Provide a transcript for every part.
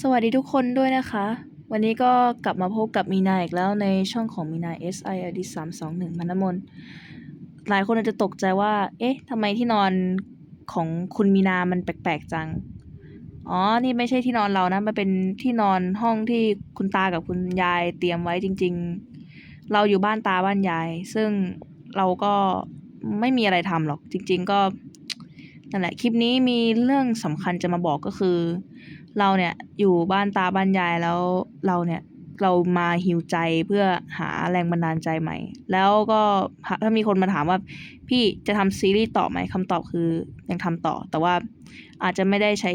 สวัสดีทุกคนด้วยนะคะ วันนี้ก็กลับมาพบกับมีนาอีกแล้วในช่องของมีนา S I I D สามสองหนึ่งมันนมนหลายคนอาจจะตกใจว่า เอ๊ะทำไมที่นอนของคุณมีนา มันแปลกๆจัง อ๋อ นี่ไม่ใช่ที่นอนเรานะ มันเป็นที่นอนห้องที่คุณตากับคุณยายเตรียมไว้จริง ๆ เราอยู่บ้านตาบ้านยาย ซึ่งเราก็ไม่มีอะไรทำหรอก จริง ๆ ก็นั่นแหละ คลิปนี้มีเรื่องสำคัญจะมาบอกก็คือ เราเนี่ยอยู่บ้านตาบ้านยายแล้วเราเนี่ยเรามาฮิวใจเพื่อหาแรงบันดาลใจใหม่ แล้วก็ถ้ามีคนมาถามว่าพี่จะทำซีรีส์ต่อไหมคำตอบคือยังทำต่อ แต่ว่าอาจจะไม่ได้ใช้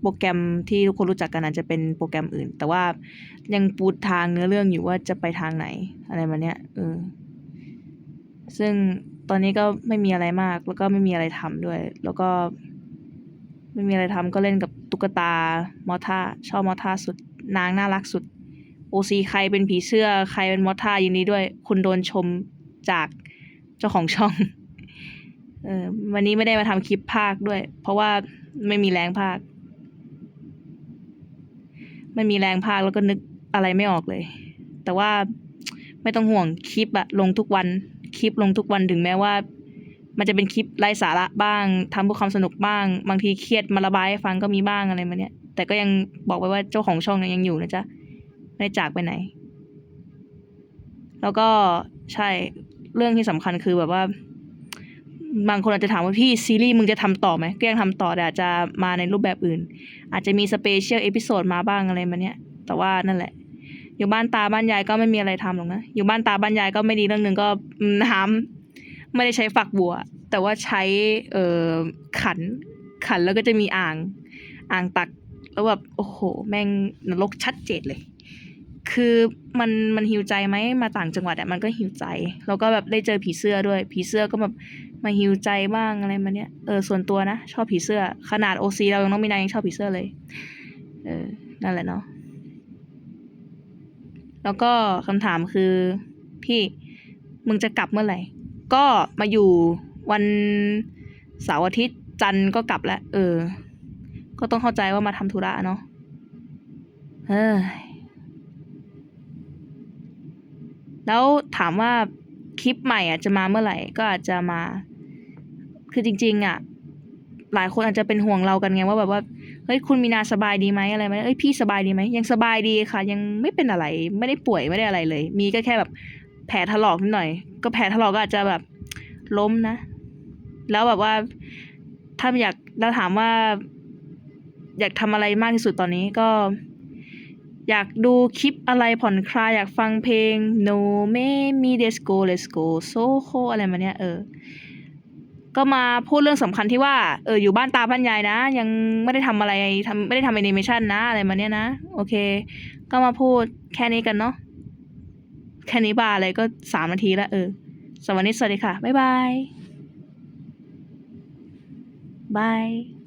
โปรแกรมที่ทุกคนรู้จักกันอาจจะเป็นโปรแกรมอื่น แต่ว่ายังปูทางเนื้อเรื่องอยู่ว่าจะไปทางไหนอะไรมาเนี้ยเออซึ่งตอนนี้ก็ไม่มีอะไรมากแล้วก็ไม่มีอะไรทำด้วย แล้วก็ ไม่มีอะไรทำก็เล่นกับตุ๊กตามอท่าชอบมอท่าสุด นางน่ารักสุดโอซีใครเป็นผีเสื้อใครเป็นมอท่ายินดีด้วย คุณโดนชมจากเจ้าของช่องเออวันนี้ไม่ได้มาทำคลิปภาคด้วย เพราะว่าไม่มีแรงภาค ไม่มีแรงภาคแล้วก็นึกอะไรไม่ออกเลย แต่ว่าไม่ต้องห่วงคลิปอะลงทุกวัน คลิปลงทุกวันถึงแม้ว่า มันจะเป็นคลิปไร้สาระบ้างทำเพื่อความสนุกบ้าง บางทีเครียดมาระบายให้ฟังก็มีบ้างอะไรมาเนี้ยแต่ก็ยังบอกไว้ว่าเจ้าของช่องเนี่ยยังอยู่นะจ๊ะไม่ได้จากไปไหน แล้วก็ใช่เรื่องที่สำคัญคือแบบว่า บางคนอาจจะถามว่าพี่ซีรีส์มึงจะทำต่อไหมก็ยังทำต่อแต่อาจจะมาในรูปแบบอื่น อาจจะมีสเปเชียลเอพิโซดมาบ้างอะไรมาเนี้ยแต่ว่านั่นแหละ อยู่บ้านตาบ้านยายก็ไม่มีอะไรทำหรอกนะอยู่บ้านตาบ้านยายก็ไม่ดีเรื่องหนึ่งก็น้ำ ไม่ได้ใช้ฝักบัว แต่ว่าใช้เอ่อขันขันแล้วก็จะมีอ่าง อ่างตักแล้วแบบโอ้โห แม่งนรกชัดเจนเลย คือมันมันหิวใจไหมมาต่างจังหวัดอะมันก็หิวใจ แล้วก็แบบได้เจอผีเสื้อด้วย ผีเสื้อก็แบบมาหิวใจบ้างอะไรมาเนี้ยเออส่วนตัวนะ ชอบผีเสื้อ ขนาดโอซีเรายังน้องมีนายังชอบผีเสื้อเลย เออนั่นแหละเนาะแล้วก็คำถามคือ พี่มึงจะกลับเมื่อไหร่ ก็มาอยู่วันเสาร์อาทิตย์จันทร์ก็กลับแล้วเออ ก็ต้องเข้าใจว่ามาทำธุระเนาะเฮ้ยแล้วถามว่าคลิปใหม่อะจะมาเมื่อไหร่ก็อาจจะมา คือจริง ๆ อะ หลายคนอาจจะเป็นห่วงเรากันไงว่าแบบว่าเฮ้ยคุณมีนาสบายดีไหมอะไรไหมเอ้ยพี่สบายดีไหมยังสบายดีค่ะ ยังไม่เป็นอะไรไม่ได้ป่วยไม่ได้อะไรเลย มีก็แค่แบบ แผลถลอกนิดหน่อย ก็แผลถลอกก็อาจจะแบบล้มนะ แล้วแบบว่าถ้าอยากแล้วถามว่า อยากทำอะไรมากที่สุดตอนนี้ก็ อยากดูคลิปอะไรผ่อนคลายอยากฟังเพลง no me me let's go let's go so ho อะไรมาเนี้ยเออ ก็มาพูดเรื่องสำคัญที่ว่า เอออยู่บ้านตาบ้านยายนะ ยังไม่ได้ทำอะไรทำไม่ได้ทำแอนิเมชันนะอะไรมาเนี้ยนะ โอเค ก็มาพูดแค่นี้กันเนาะ แค่นี้บาอะไรก็สามนาทีแล้วเออสวัสดีสวัสดีค่ะ บ๊ายบาย บาย